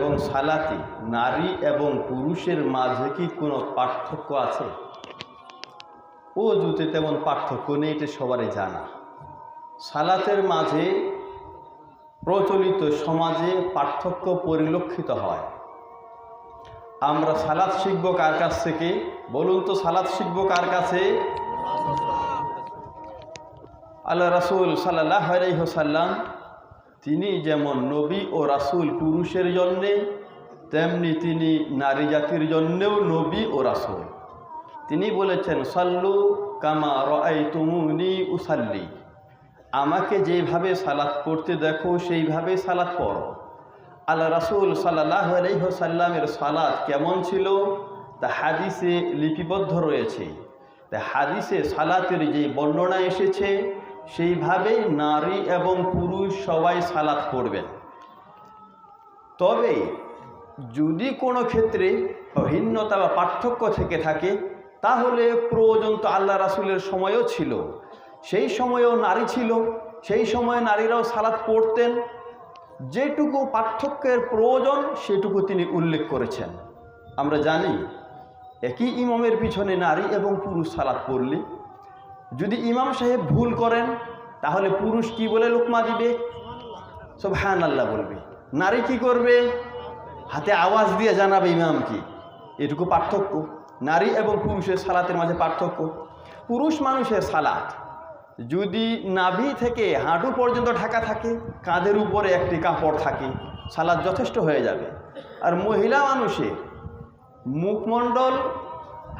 এবং সালাতে, নারী এবং পুরুষের মাঝে কি কোনো পার্থক্য আছে? ও জুতে তেমন পার্থক্য নেই, এটা সবারই জানা। সালাতের মাঝে প্রচলিত সমাজে পার্থক্য পরিলক্ষিত হয়। আমরা সালাদ শিখব কার কাছ থেকে? বলুন তো সালাদ শিখব কার কাছে? আল্লাহ রাসুল সাল্লাহ আলাইহসাল্লাম তিনি যেমন নবী ও রাসুল পুরুষের জন্যে, তেমনি তিনি নারী জাতির জন্যেও নবী ও রাসুল। তিনি বলেছেন, সাল্লু কামা রাই তুমুনি উসাল্লি। আমাকে যেভাবে সালাত পড়তে দেখো, সেইভাবে সালাত পড়ো। আল্লাহ রাসুল সাল্লাহ আলহ্লামের সালাদ কেমন ছিল? তা হাদিসে লিপিবদ্ধ রয়েছে। তা হাদিসে সালাতের যে বর্ণনা এসেছে সেইভাবে নারী এবং পুরুষ সবাই সালাত পড়বেন। তবে যদি কোনো ক্ষেত্রে ভিন্নতা বা পার্থক্য থেকে থাকে, তাহলে প্রয়োজন তো আল্লাহ রাসুলের সময়ও ছিল। সেই সময়েও নারী ছিল, সেই সময়ে নারীরাও সালাত পড়তেন। যেটুকু পার্থক্যের প্রয়োজন, সেটুকু তিনি উল্লেখ করেছেন। আমরা জানি, একই ইমামের পিছনে নারী এবং পুরুষ সালাত পড়লে যদি ইমাম সাহেব ভুল করেন, তাহলে পুরুষ কি বলে লোকমা দিবে? সব হ্যান আল্লাহ বলবে। নারী কি করবে? হাতে আওয়াজ দিয়ে জানাবে ইমাম কি এটুকু পার্থক্য। নারী এবং পুরুষের সালাতের মাঝে পার্থক্য। পুরুষ মানুষের সালাত, যদি নাভি থেকে হাঁটু পর্যন্ত ঢাকা থাকে, কাঁধের উপরে একটি কাপড় থাকে সালাদ যথেষ্ট হয়ে যাবে। আর মহিলা মানুষের মুখমণ্ডল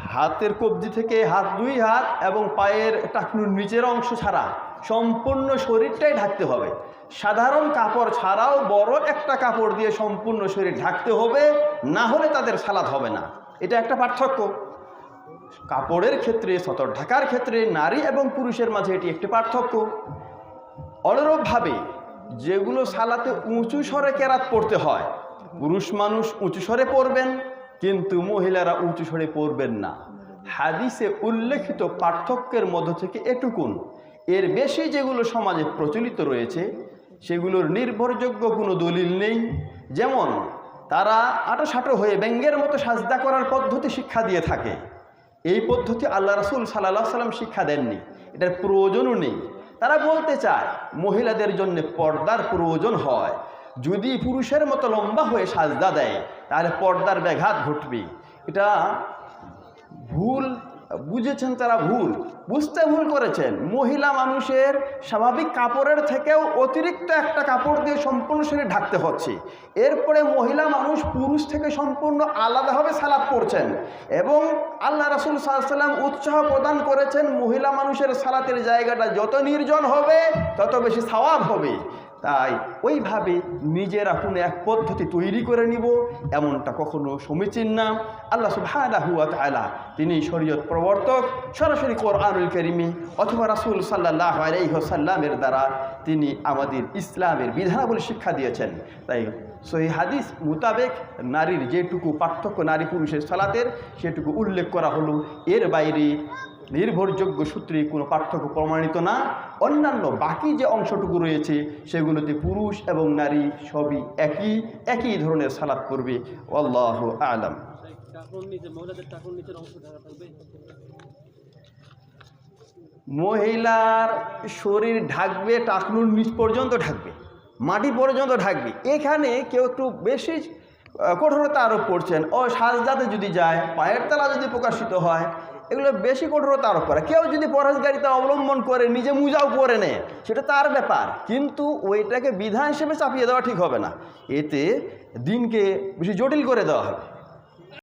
হাতের কবজি থেকে হাত দুই হাত এবং পায়ের টাকনুর নিচের অংশ ছাড়া সম্পূর্ণ শরীরটাই ঢাকতে হবে। সাধারণ কাপড় ছাড়াও বড় একটা কাপড় দিয়ে সম্পূর্ণ শরীর ঢাকতে হবে, না হলে তাদের সালাদ হবে না। এটা একটা পার্থক্য। কাপড়ের ক্ষেত্রে, সতর ঢাকার ক্ষেত্রে নারী এবং পুরুষের মাঝে এটি একটি পার্থক্য। অনুরূপভাবে যেগুলো সালাতে উঁচু স্বরে কেরাত পড়তে হয়, পুরুষ মানুষ উঁচু স্বরে পড়বেন কিন্তু মহিলারা উঁচু স্বরে পড়বেন না। হাদিসে উল্লেখিত পার্থক্যের মধ্য থেকে এটুকুন। এর বেশি যেগুলো সমাজে প্রচলিত রয়েছে, সেগুলোর নির্ভরযোগ্য কোনো দলিল নেই। যেমন, তারা আটোসাটো হয়ে ব্যঙ্গের মতো সাজদা করার পদ্ধতি শিক্ষা দিয়ে থাকে। এই পদ্ধতি আল্লাহ রাসুল সাল্লাহ সাল্লাম শিক্ষা দেননি। এটার প্রয়োজনও নেই। তারা বলতে চায়, মহিলাদের জন্য পর্দার প্রয়োজন হয়। যদি পুরুষের মতো লম্বা হয়ে সাজদা দেয়, তাহলে পর্দার ব্যাঘাত ঘটবে এটা ভুল, বুঝেছেন তারা ভুল? বুঝতে ভুল করেছেন। মহিলা মানুষের স্বাভাবিক কাপড়ের থেকেও অতিরিক্ত একটা কাপড় দিয়ে সম্পূর্ণ শরীর ঢাকতে হচ্ছে। এরপরে মহিলা মানুষ পুরুষ থেকে সম্পূর্ণ আলাদাভাবে সালাদ পড়ছেন এবং আল্লাহ রাসুল সাল্লাম উৎসাহ প্রদান করেছেন মহিলা মানুষের সালাতের জায়গাটা যত নির্জন হবে, তত বেশি সওয়াব হবে। তাই ওইভাবে নিজেরা কোনো এক পদ্ধতি তৈরি করে নিব, এমনটা কখনো সমীচীন না। আল্লাহ সুবহানাহুয়া তাআলা তিনি শরীয়ত প্রবর্তক, সরাসরি কোরআনুল করিমে অথবা রাসূল সাল্লাহ আলাইহসাল্লামের দ্বারা তিনি আমাদের ইসলামের বিধানাবলী শিক্ষা দিয়েছেন। তাই সহি হাদিস মোতাবেক নারীর যেটুকু পার্থক্য নারী পুরুষের সালাতের, সেটুকু উল্লেখ করা হলো। এর বাইরে নির্ভরযোগ্য সূত্রে কোনো পার্থক্য প্রমাণিত না। অন্যান্য বাকি যে অংশটুকু রয়েছে, সেগুলোতে পুরুষ এবং নারী সবই একই একই ধরনের সালাত করবে। আল্লাহ আলম। মহিলার শরীর ঢাকবে, টাকনুর নিচ পর্যন্ত ঢাকবে, মাটি পর্যন্ত ঢাকবে। এখানে কেউ একটু বেশি কঠোরতা আরোপ করছেন। ও সাজদাতে যদি যায়, পায়ের তলা যদি প্রকাশিত হয় এগুলো বেশি কঠোরতা আরোপ করে কেউ যদি পরহেজগারিতা অবলম্বন করে, নিজে মুজাও করে নেয়, সেটা তার ব্যাপার। কিন্তু ওইটাকে বিধান হিসেবে চাপিয়ে দেওয়া ঠিক হবে না। এতে দিনকে বেশি জটিল করে দেওয়া হবে।